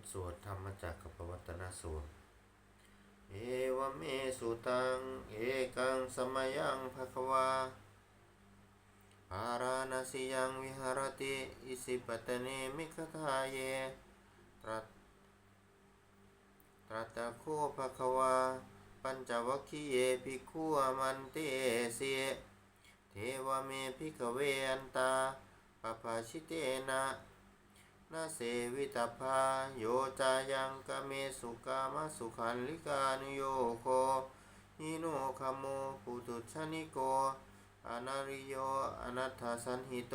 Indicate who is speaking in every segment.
Speaker 1: ทสวดธรรมจักรกับปวัตนสูตร เอวเมสุตัง เอกังสมยังภควาปาราณสียังวิหารติ อิสิปตเนมิคทาเย ตรัสตรัตโคภควา ปัญจวัคคีเยภิกขุอมันเตเสเทวเมภิกเวอันตาปภาชิเตนะ นาเสวิตาภาโยจายังกเมสุกามสุขันลิกานุโยโคหิโนคโมปุตุชนิโกอนาริโยอนัตถสันหิโต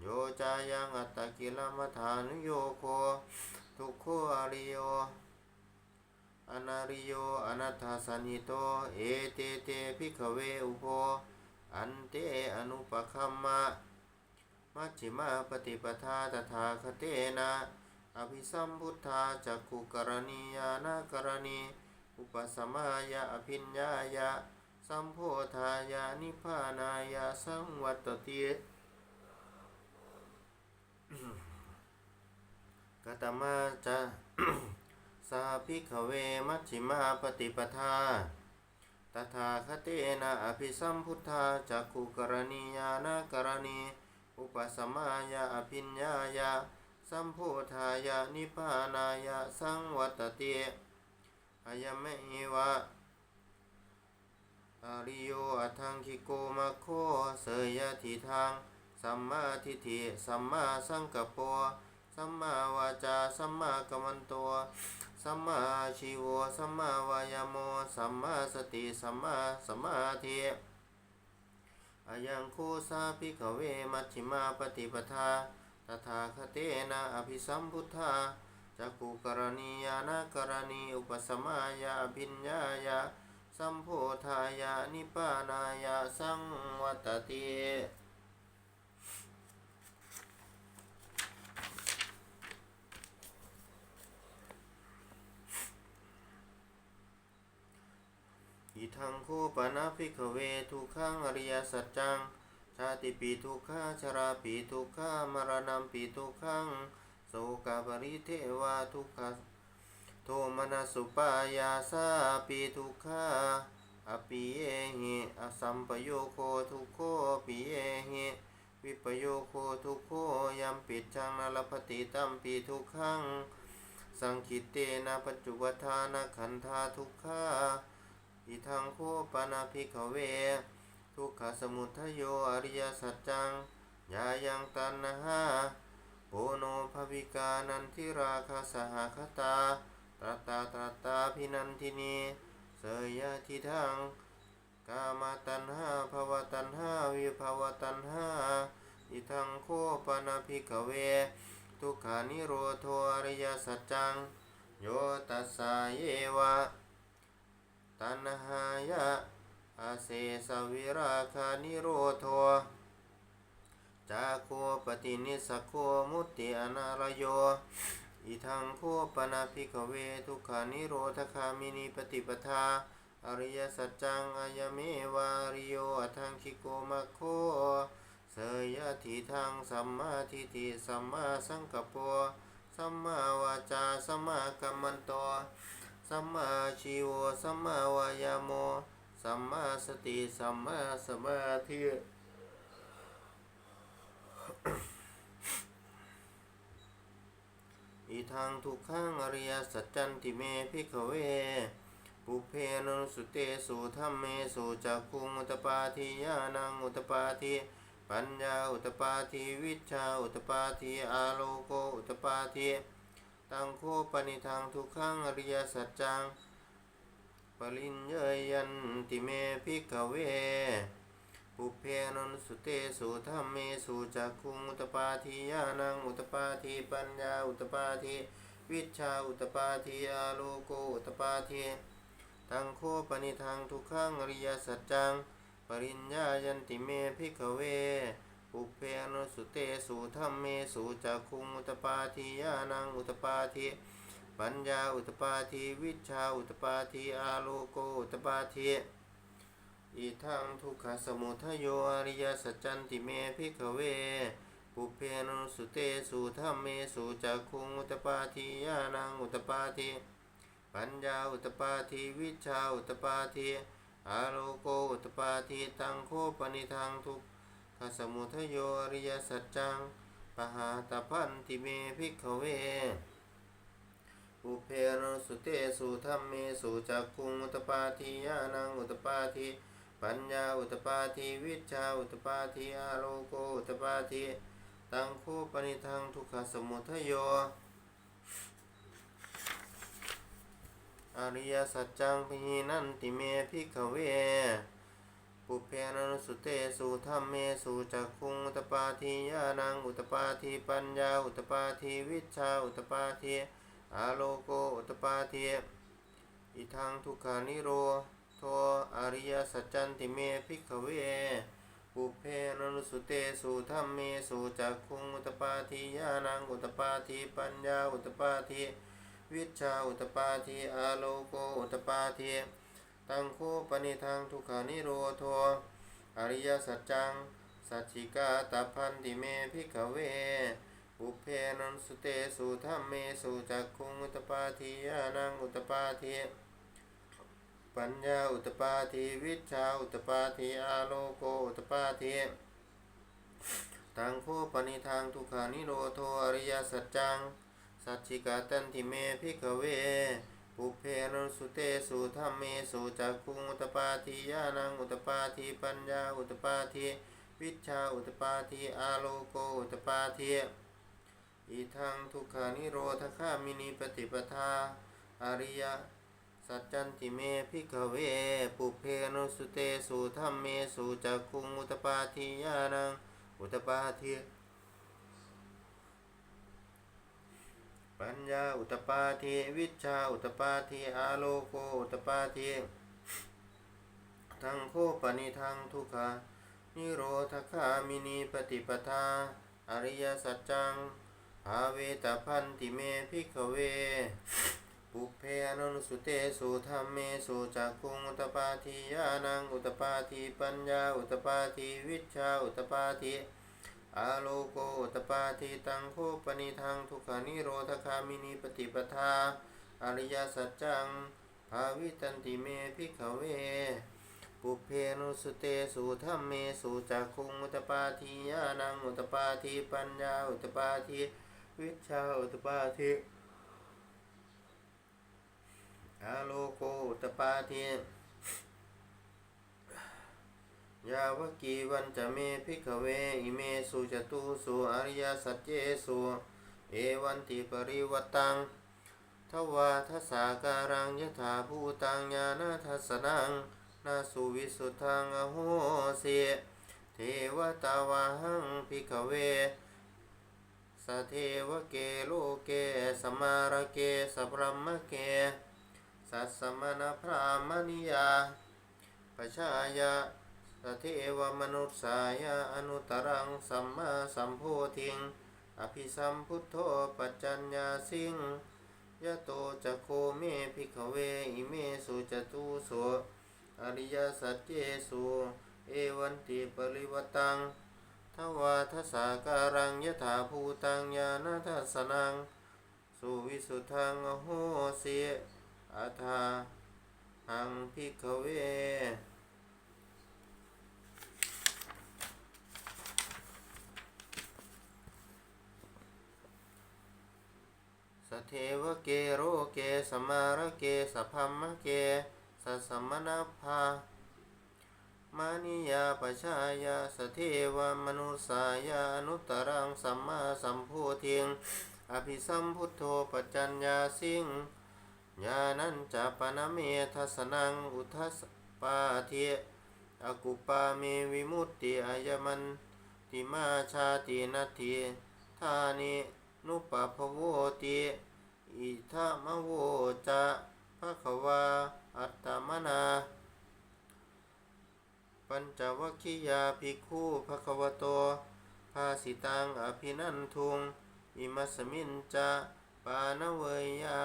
Speaker 1: โยจายังอัตตกิลมัฐานุโยโคทุกโคอริโยอนาริโยอนัตถสันหิโตเอเตเตภิกขเวอุโพอันเตอนุปคัมมะ มัชฌิมาปฏิปทาตถาคเตนะอภิสัมพุทธาจักขุกรณียานากรณี อุปสมายะอภิญญายะ สัมโพธายะนิพพานายะสังวัตติกตมาจะสาภิกขเวมัชฌิมาปฏิปทาตถาคเตนะอภิสัมพุทธาจักขุกรณียานากรณี อุปสมายะอภิญญายะสัมโพธายะนิพานายะสังวัตติอายมะเอวะอาริโยอัทังคิโกมะโคเสยยะทิทางสัมมาทิฏฐิสัมมาสังกปโปสัมมาวาจาสัมมากัมมันโตสัมมาชีวสัมมาวายโมสัมมาสติสัมมาสมาธิ อายังคูสาภิกขเวมัชฌิมาปฏิปทาตถาคเตนะอภิสัมพุทธาจักุกรณียานากรณีอุปสมายะอภิญญายาสัมโพธายานิปานายาสังวัตติ อิทังโคปนาภิกขเวทุกขังอริยสัจจัง ชาติปีทุกขาชราปีทุกขามรณะปีทุกขังโสกาปริเทวาทุกขโทมนัสุปายาสาปีทุกขาอปิเยหิอสัมปโยโคทุกโคปิเยหิวิปโยโคทุกโคยัมปิดจังนลปฏิตัมปีทุกขังสังคิเตนะปัจจุปทานะขันธาทุกขา อิทังโคปนาภิกขเว ทุกขสมุทโยอริยสัจจังยายังตันนะหาโปโนภวิกานันทิราคาสหคตาตรตาตรตาพินันทินีเสยยะทิทังกามตันหาภวตันหาวิภวตันหาอิทังโคปนาภิกขเว ทุกขานิโรโทอริยสัจจัง โยตัสสะเยวะ ตัณหายะอาเสสวิราคานิโรโทจาโคปฏินิสโคมุติอนาลโยอิทังโคปนาภิกเวทุกขานิโรธคามินีปฏิปทา อริยสัจจังอายเมวาริโยอทังคิโกมะโคเสยยะทิทังสัมมาทิฏฐิสัมมาสังกัปโปสัมมาวาจาสัมมากัมมันโต สัมมาชีวสัมมาวายาโม สัมมาสติ สัมมาสมาธิอีทางทุกขังอริยสัจจันติเมพิกเว ปุเพนนสุเตสุธรรมเมสุจักคุงอุตปาทิยานังอุตปาทิปัญญาอุตปาทิวิชชาอุตปาทิอาโลโกอุตปาทิ ตังโคปนิทางทุกขังอริยสัจจัง ปริญเยยันติเมพิกเวปุเพนนสุเตสุธรรมเมสุจักคุงอุตปาทิยานังอุตปาทิปัญญาอุตปาทิวิชาอุตปาทิอาโลโกอุตปาทิตังโคปนิทางทุกขังอริยสัจจัง ปริญญายันติเมพิกเว ปุเพนนสุเตสุธรรมเมสุจักคุงอุตปาทิยานังอุตปาทิปัญญาอุตปาทิวิชาอุตปาทิอาโลโกอุตปาทิอีทังทุกขสมุทโยอริยสัจจันติเมพิกเว ปุเพนุสุเตสุธรรมเมสุจักขุงอุตปาทิยานังอุตปาทิปัญญาอุตปาทิวิชชาอุตปาทิอาโลโกอุตปาทิตังโคปนิทังทุก ขสมุทโยอริยสัจจังปหาตพันติเมภิกขเวปุเพนุสุเตสุธรรมเมสุจักขุงอุตปาทิยานังอุตปาทิปัญญาอุตปาทิวิชาอุตปาทิอาโลโกอุตปาทิตังคู่ปนิทังทุกขสมุทโยอริยสัจจังพินันติเมภิกขเว ปุเพนุสุเตสุธรรมเมสุจักขุงอุตปาทิยานังอุตปาทิปัญญาอุตปาทิวิชาอุตปาทิอาโลโกอุตปาทิอิทังทุกขานิโรโทอริยสัจจันติเมภิกขเวปุเพนุสุเตสุธรรมเมสุจักขุงอุตปาทิยานังอุตปาทิปัญญาอุตปาทิวิชชาอุตปาทิอาโลโกอุตปาทิ ตังโคปนิทังทุกขานิโรโทอริยสัจจัง สัจฉิกาตพันติเมภิกเวปุเพนันสุเตสุธรรมเมสุจักขุงอุตปาทิยานังอุตปาทิปัญญาอุตปาทิวิชาอุตปาทิอาโลโกอุตปาทิตังโคปนิทังทุกขานิโรโทอริยสัจจัง สัจฉิกาตันติเมภิกเว ปุเพนันสุเตสุธรรมเมสุจักขุงอุตปาทิยานังอุตปาทิปัญญาอุตปาทิวิชาอุตปาทิอาโลโกอุตปาทิอีทังทุกขานิโรธคามินีปฏิปทาอริยสัจจันติเมภิกเวปุเพนุสุเตสุธรรมเมสุจักขุงอุตปาทิยานังอุตปาทิ ปัญญาอุตปาทิวิชาอุตปาทิอาโลโกอุตปาทิทังโคปนิทังทุกขานิโรธคามินีปฏิปทา อริยสัจจังภาเวตาพันติเมภิกเว ปุเพอนุสุเตสุธรรมเมสุจักุงอุตปาทิยานังอุตปาทิปัญญาอุตปาทิวิชชาอุตปาทิ อาโลโกตปาทิตังโคปนิทังทุกขานิโรธคามินีปฏิปทา อริยสัจจังภาวิตันติเมภิกขเว ปุเพนุสเตสุธรรมเมสุจักขุงอุตปาทิยานังอุตปาทิปัญญาอุตปาทิวิชาอุตปาทิอาโลโกอุตปาทิ ยาวกีวันจะเมภิกเวอิเมสุจตุสุอริยสัจเจสุเอวันติปริวตังทวาทสาการังยถาภูตังญาณทัสสนังนาสุวิสุทังอโหสิเทวตาวาหังภิกเวสเทวเกโลเกสมารเกสัพรมเกสัสมณพรามณิยาปชายา สเทวมนุษสายาอนุตรังสัมมาสัมโพธิง อภิสัมพุทโธปัจจัญญาสิงยะโตจะโคเมภิกเวอิเมสุจตุโสอริยสัจเจสุเอวันติปริวตังทวาทสาการังยถาภูตังญาณทัสนัง สุวิสุทังอโหสิอัฏฐาหังพิกเว เทวเกโรเกสมารเกสพัมมเกสัสมณพามานิยาปชายาสเทวมนุสายานุตรังสัมมาสัมโพธิง อภิสัมพุทโธปัจจัญญาสิงญาณัญจปนเมทัสนังอุทัสปาเทอกุปาเมวิมุตติอายมันติมาชาตินาทีธานิ นุปปภโวติอิทามโวจะภะคะวาอัตตมนา ปัญจวัคคียาภิกขุภะควโตภาสิตังอภินันทุง อิมัสมินจะปานเวยา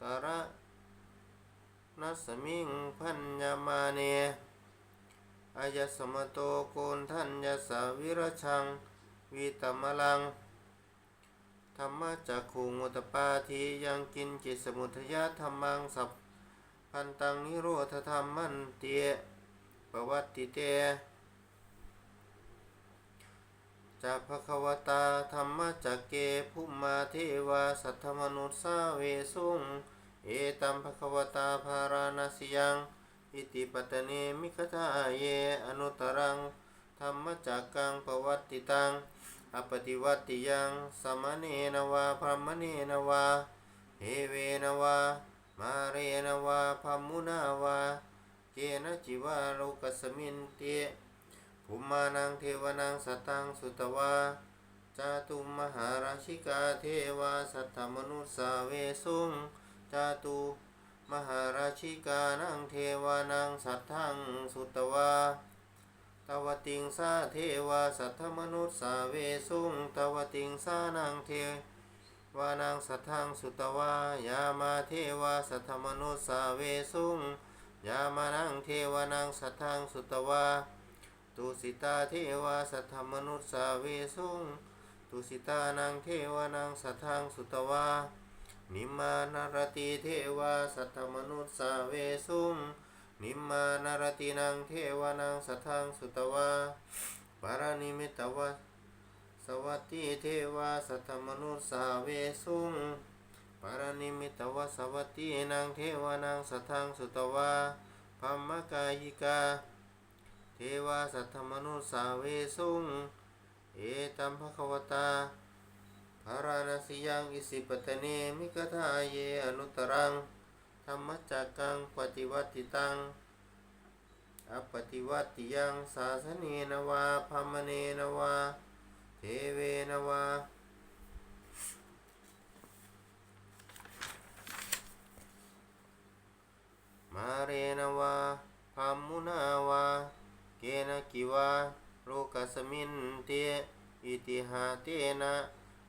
Speaker 1: การะนัสมิงพัญญามาเนอายสมโตโกนทัญญสาวิรชังวิตมลัง ธรรมจักขุงอุตปาทียังกินจิตสมุทยธรรมังสัพพันตังนิโรธธรรมันเตียปวัตติเตจะภควตาธรรมจักเกภุมาเทวาสัทธมนุสสาเวสุงเอตัมภควตาภาราณสิยังอิติปัตเนมิคทาเยอนุตรังธรรมจักกังปวัตติตัง อปฏิวัติยังสมณเณนวาพรหมเณนวาเฮเวนวามาเรนวาพัมมุนาวาเกนะจิวาโลกัสมินเตภูมานังเทวนังสตังสุตวาจาตุมหาราชิกาเทวาสัทธมนุสสาเวสุงจาตุมหาราชิกานังเทวานังสัทธังสุตวา ตวติงสาเทวาสัทธมนุษย์สาเวสุงตวติงสานังเทวานังสัทธังสุตวายามาเทวาสัทธมนุษย์สาเวสุงยามานังเทวานังสัทธังสุตวาตุสิตาเทวาสัทธมนุษย์สาเวสุงตุสิตานังเทวานังสัทธังสุตวานิมานารติเทวาสัทธมนุษย์สาเวสุง นิมมานารตินังเทวานังสัทธังสุตวาปารานิมิตวะสวัตติเทวาสัทธมนุสสาเวสุงปารานิมิตวะสวัตตินังเทวานังสัทธังสุตวาพัมมกายิกา เทวาสัทธมนุสสาเวสุงเอตัมภควตาภาราณสิยังอิสิปตเนมิกทาเยอนุตรัง ธรรมจักกังปฏิวัติตังอปฏิวัติยังสาสเนนวาพมเนนวา เทเวนวามาเรนวาพัมมุนาวา เกณกิวาโลกัสมินเตอิติหาเตนะ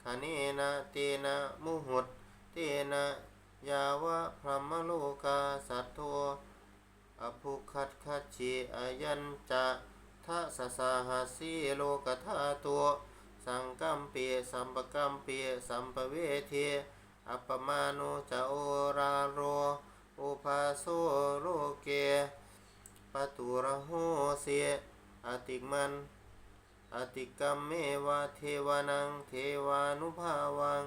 Speaker 1: คเนนะเตนะมุหุตเตนะ ยาวะพรหมโลกาสัตโทอภุคัตคัจฉิอายัญจะทัสสาหาสีโลกธาตัวสังกัมเปียสัมปกัมเปียสัมปเวเทอัปมาโนจะโอราโรอุปาโสโลเกปตุระโหเสอติมันอติกัมเมวะเทวานังเทวานุภาวัง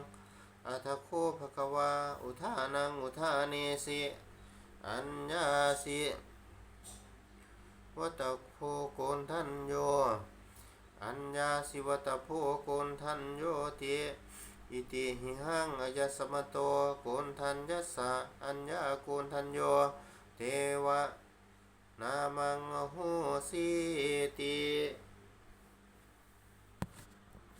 Speaker 1: อัทโคภควาอุทานังอุทาเนสิอัญญาสิวัตโพโกนทันโย อัญญาสิวัตโพโกนทันโยติอิติหิหังอายสมโตโกนทันยัสสะอัญญาโกนทันโย เทวะนามังโหสีติ